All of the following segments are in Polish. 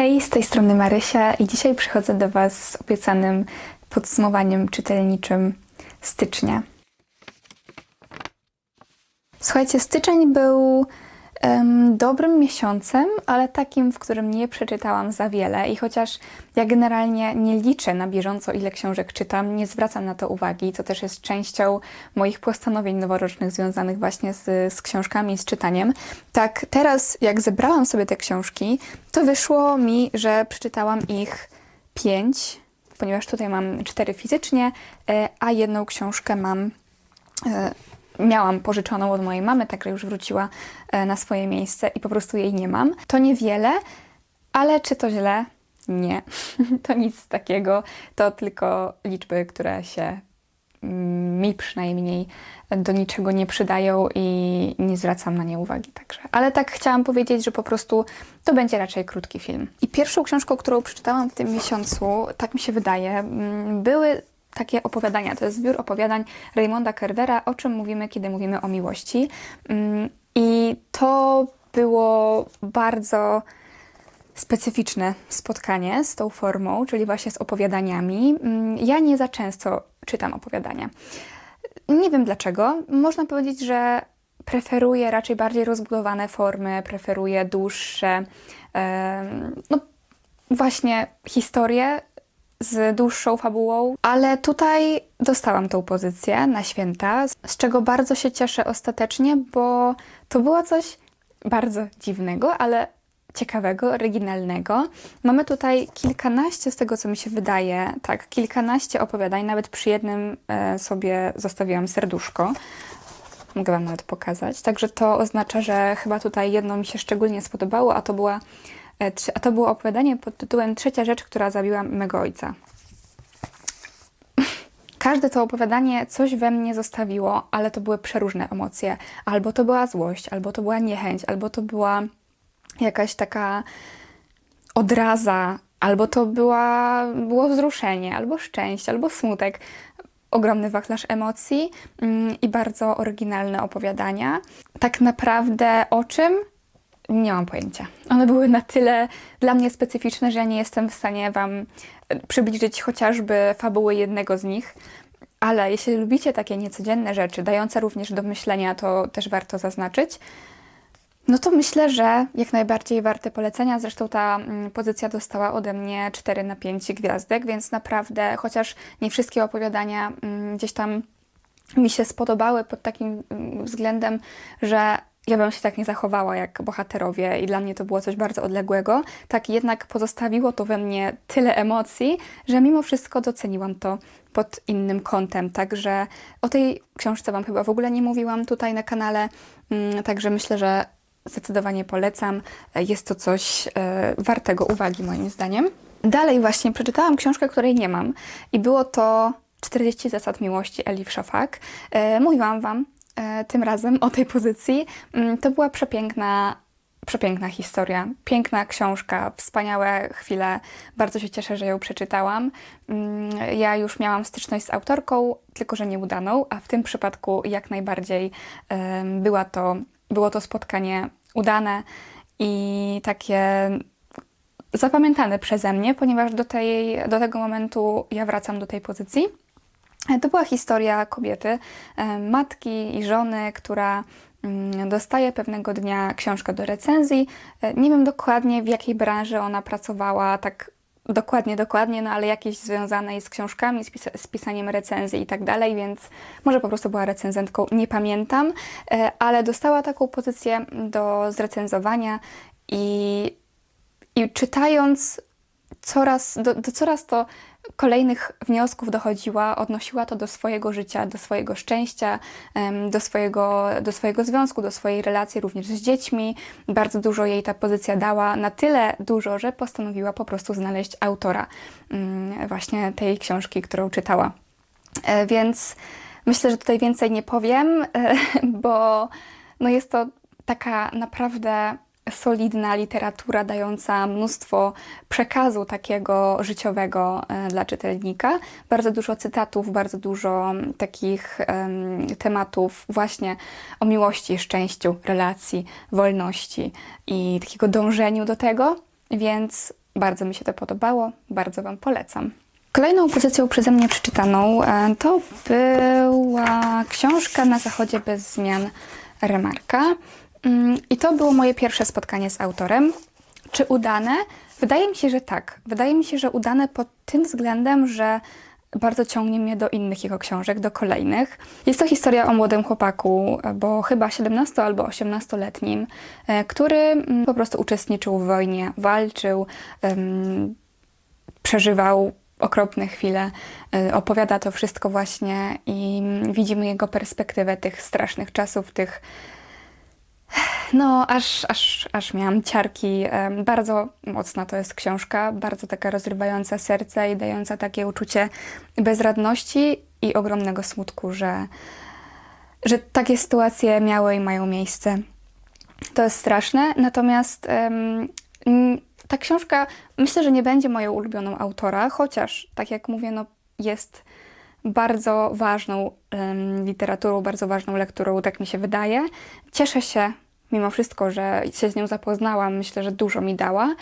Hej, z tej strony Marysia i dzisiaj przychodzę do Was z obiecanym podsumowaniem czytelniczym stycznia. Słuchajcie, styczeń był dobrym miesiącem, ale takim, w którym nie przeczytałam za wiele i chociaż ja generalnie nie liczę na bieżąco, ile książek czytam, nie zwracam na to uwagi, co też jest częścią moich postanowień noworocznych związanych właśnie z, z książkami, z czytaniem. Tak teraz, jak zebrałam sobie te książki, to wyszło mi, że przeczytałam ich pięć, ponieważ tutaj mam cztery fizycznie, e, a jedną książkę mam e, miałam pożyczoną od mojej mamy, także już wróciła e, na swoje miejsce i po prostu jej nie mam. To niewiele, ale czy to źle? Nie. To nic takiego. To tylko liczby, które się mm, mi przynajmniej do niczego nie przydają i nie zwracam na nie uwagi także. Ale tak chciałam powiedzieć, że po prostu to będzie raczej krótki film. I pierwszą książką, którą przeczytałam w tym miesiącu, tak mi się wydaje, mm, były takie opowiadania. To jest zbiór opowiadań Raymonda Carvera, o czym mówimy, kiedy mówimy o miłości. Mm, I to było bardzo specyficzne spotkanie z tą formą, czyli właśnie z opowiadaniami. Mm, Ja nie za często czytam opowiadania. Nie wiem dlaczego. Można powiedzieć, że preferuję raczej bardziej rozbudowane formy, preferuję dłuższe, no właśnie historie z dłuższą fabułą, ale tutaj dostałam tą pozycję na święta, z czego bardzo się cieszę ostatecznie, bo to było coś bardzo dziwnego, ale ciekawego, oryginalnego. Mamy tutaj kilkanaście, z tego co mi się wydaje, tak, kilkanaście opowiadań, nawet przy jednym e, sobie zostawiłam serduszko. Mogę Wam nawet pokazać. Także to oznacza, że chyba tutaj jedno mi się szczególnie spodobało, a to, była, a to było opowiadanie pod tytułem Trzecia rzecz, która zabiła mego ojca. Każde to opowiadanie coś we mnie zostawiło, ale to były przeróżne emocje. Albo to była złość, albo to była niechęć, albo to była jakaś taka odraza, albo to była, było wzruszenie, albo szczęście, albo smutek. Ogromny wachlarz emocji mm, i bardzo oryginalne opowiadania. Tak naprawdę o czym? Nie mam pojęcia. One były na tyle dla mnie specyficzne, że ja nie jestem w stanie Wam e, przybliżyć chociażby fabuły jednego z nich. Ale jeśli lubicie takie niecodzienne rzeczy, dające również do myślenia, to też warto zaznaczyć. No to myślę, że jak najbardziej warte polecenia. Zresztą ta mm, pozycja dostała ode mnie 4 na 5 gwiazdek, więc naprawdę, chociaż nie wszystkie opowiadania mm, gdzieś tam mi się spodobały pod takim mm, względem, że ja bym się tak nie zachowała jak bohaterowie i dla mnie to było coś bardzo odległego, tak jednak pozostawiło to we mnie tyle emocji, że mimo wszystko doceniłam to pod innym kątem. Także o tej książce Wam chyba w ogóle nie mówiłam tutaj na kanale, mm, także myślę, że zdecydowanie polecam. Jest to coś e, wartego uwagi moim zdaniem. Dalej właśnie przeczytałam książkę, której nie mam i było to 40 zasad miłości Elif Szafak. E, mówiłam Wam tym razem o tej pozycji. Mm, To była przepiękna, przepiękna historia, piękna książka, wspaniałe chwile. Bardzo się cieszę, że ją przeczytałam. Mm, Ja już miałam styczność z autorką, tylko że nieudaną, a w tym przypadku jak najbardziej była to, było to spotkanie udane i takie zapamiętane przeze mnie, ponieważ do, tej, do tego momentu ja wracam do tej pozycji. To była historia kobiety, e, matki i żony, która mm, dostaje pewnego dnia książkę do recenzji. E, Nie wiem dokładnie w jakiej branży ona pracowała, tak dokładnie, dokładnie, no ale jakieś związanej z książkami, z, z pisaniem recenzji i tak dalej, więc może po prostu była recenzentką, nie pamiętam, e, ale dostała taką pozycję do zrecenzowania i i czytając coraz, do, do coraz to kolejnych wniosków dochodziła, odnosiła to do swojego życia, do swojego szczęścia, do swojego, do swojego związku, do swojej relacji również z dziećmi. Bardzo dużo jej ta pozycja dała, na tyle dużo, że postanowiła po prostu znaleźć autora mm, właśnie tej książki, którą czytała. E, Więc myślę, że tutaj więcej nie powiem, e, bo no jest to taka naprawdę solidna literatura dająca mnóstwo przekazu takiego życiowego e, dla czytelnika. Bardzo dużo cytatów, bardzo dużo takich em, tematów właśnie o miłości, szczęściu, relacji, wolności i takiego dążeniu do tego, więc Bardzo mi się to podobało, bardzo Wam polecam. Kolejną pozycją przeze mnie przeczytaną e, to była książka Na Zachodzie bez zmian Remarka. Mm, I to było moje pierwsze spotkanie z autorem. Czy udane? Wydaje mi się, że tak. Wydaje mi się, że udane pod tym względem, że bardzo ciągnie mnie do innych jego książek, do kolejnych. Jest to historia o młodym chłopaku, bo chyba 17 albo 18-letnim, e, który mm, po prostu uczestniczył w wojnie, walczył, przeżywał okropne chwile. E, Opowiada to wszystko właśnie i widzimy jego perspektywę tych strasznych czasów, tych no, aż, aż, aż miałam ciarki. Bardzo mocna to jest książka, bardzo taka rozrywająca serce i dająca takie uczucie bezradności i ogromnego smutku, że, że takie sytuacje miały i mają miejsce. To jest straszne, natomiast mm, ta książka myślę, że nie będzie moją ulubioną autora, chociaż, tak jak mówię, no, jest bardzo ważną em, literaturą, bardzo ważną lekturą, tak mi się wydaje. Cieszę się mimo wszystko, że się z nią zapoznałam. Myślę, że dużo mi dała,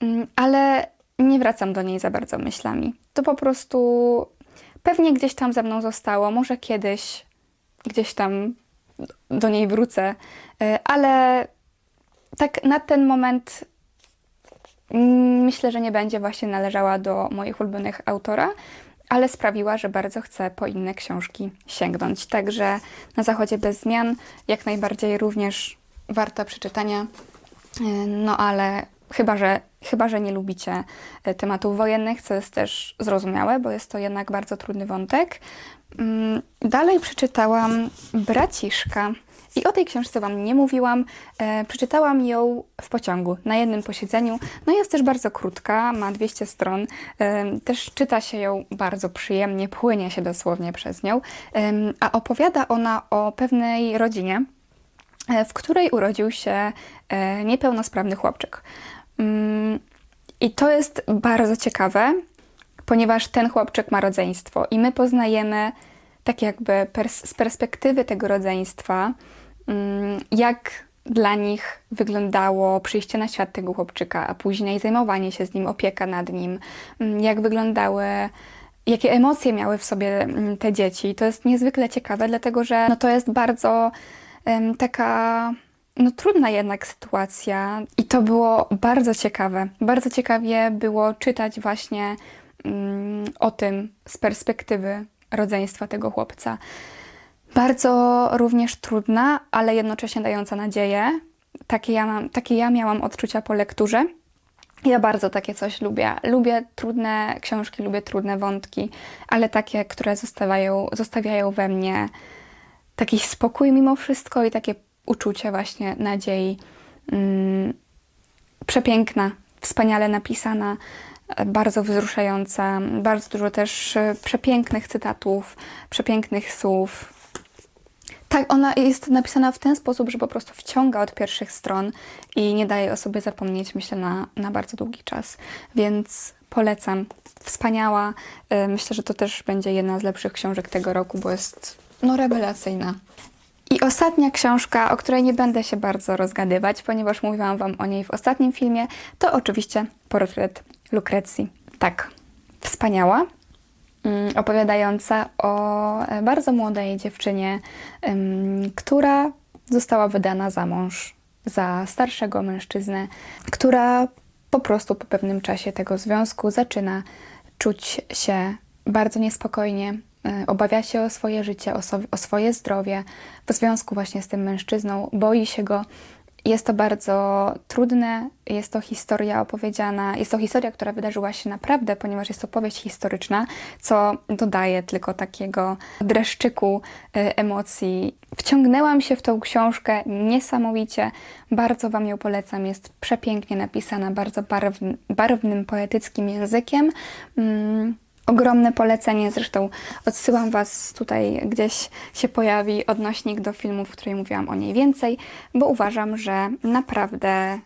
Mm, ale nie wracam do niej za bardzo myślami. To po prostu pewnie gdzieś tam ze mną zostało, może kiedyś gdzieś tam do niej wrócę, y, ale tak na ten moment mm, myślę, że nie będzie właśnie należała do moich ulubionych autora, ale sprawiła, że bardzo chcę po inne książki sięgnąć. Także na Zachodzie bez zmian jak najbardziej również warta przeczytania. Y, No ale chyba, że, chyba, że nie lubicie y, tematów wojennych, co jest też zrozumiałe, bo jest to jednak bardzo trudny wątek. Mm, Dalej przeczytałam Braciszka. I o tej książce Wam nie mówiłam. E, przeczytałam ją w pociągu, na jednym posiedzeniu. No jest też bardzo krótka, ma 200 stron. E, też czyta się ją bardzo przyjemnie, płynie się dosłownie przez nią. Em, a opowiada ona o pewnej rodzinie, e, w której urodził się e, niepełnosprawny chłopczyk. Mm, I to jest bardzo ciekawe, ponieważ ten chłopczyk ma rodzeństwo i my poznajemy tak jakby pers- z perspektywy tego rodzeństwa, mm, jak dla nich wyglądało przyjście na świat tego chłopczyka, a później zajmowanie się z nim, opieka nad nim, mm, jak wyglądały, jakie emocje miały w sobie te dzieci. To jest niezwykle ciekawe, dlatego że no, to jest bardzo taka no, trudna jednak sytuacja i to było bardzo ciekawe. Bardzo ciekawie było czytać właśnie mm, o tym z perspektywy rodzeństwa tego chłopca. Bardzo również trudna, ale jednocześnie dająca nadzieję. Takie ja, mam, takie ja miałam odczucia po lekturze. Ja bardzo takie coś lubię. Lubię trudne książki, lubię trudne wątki, ale takie, które zostawiają, zostawiają we mnie taki spokój mimo wszystko i takie uczucie właśnie nadziei. Mm, przepiękna, wspaniale napisana, bardzo wzruszająca, bardzo dużo też e, przepięknych cytatów, przepięknych słów. Tak, ona jest napisana w ten sposób, że po prostu wciąga od pierwszych stron i nie daje o sobie zapomnieć, myślę, na, na bardzo długi czas. Więc polecam. Wspaniała. E, Myślę, że to też będzie jedna z lepszych książek tego roku, bo jest no rewelacyjna. I ostatnia książka, o której nie będę się bardzo rozgadywać, ponieważ mówiłam Wam o niej w ostatnim filmie, to oczywiście portret Lukrecji. Tak, wspaniała, mm, opowiadająca o e, bardzo młodej dziewczynie, która została wydana za mąż za starszego mężczyznę, która po prostu po pewnym czasie tego związku zaczyna czuć się bardzo niespokojnie, obawia się o swoje życie, o, so, o swoje zdrowie w związku właśnie z tym mężczyzną, boi się go. Jest to bardzo trudne, jest to historia opowiedziana, jest to historia, która wydarzyła się naprawdę, ponieważ jest to powieść historyczna, co dodaje tylko takiego dreszczyku e, emocji. Wciągnęłam się w tą książkę niesamowicie, bardzo Wam ją polecam, jest przepięknie napisana, bardzo barwny, barwnym, poetyckim językiem. Mm. Ogromne polecenie, zresztą odsyłam Was tutaj, gdzieś się pojawi odnośnik do filmu, w którym mówiłam o niej więcej, bo uważam, że naprawdę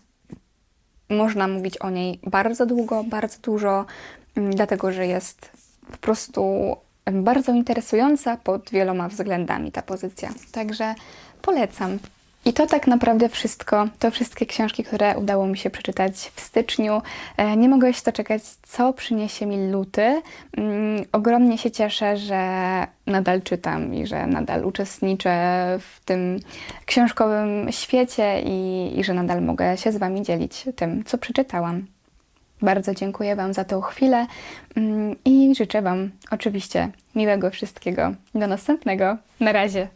można mówić o niej bardzo długo, bardzo dużo, mm, dlatego że jest po prostu bardzo interesująca pod wieloma względami ta pozycja. Także polecam. I to tak naprawdę wszystko. To wszystkie książki, które udało mi się przeczytać w styczniu. E, Nie mogę się doczekać, co przyniesie mi luty. Mm, Ogromnie się cieszę, że nadal czytam i że nadal uczestniczę w tym książkowym świecie i, i że nadal mogę się z Wami dzielić tym, co przeczytałam. Bardzo dziękuję Wam za tą chwilę mm, i życzę Wam oczywiście miłego wszystkiego. Do następnego. Na razie.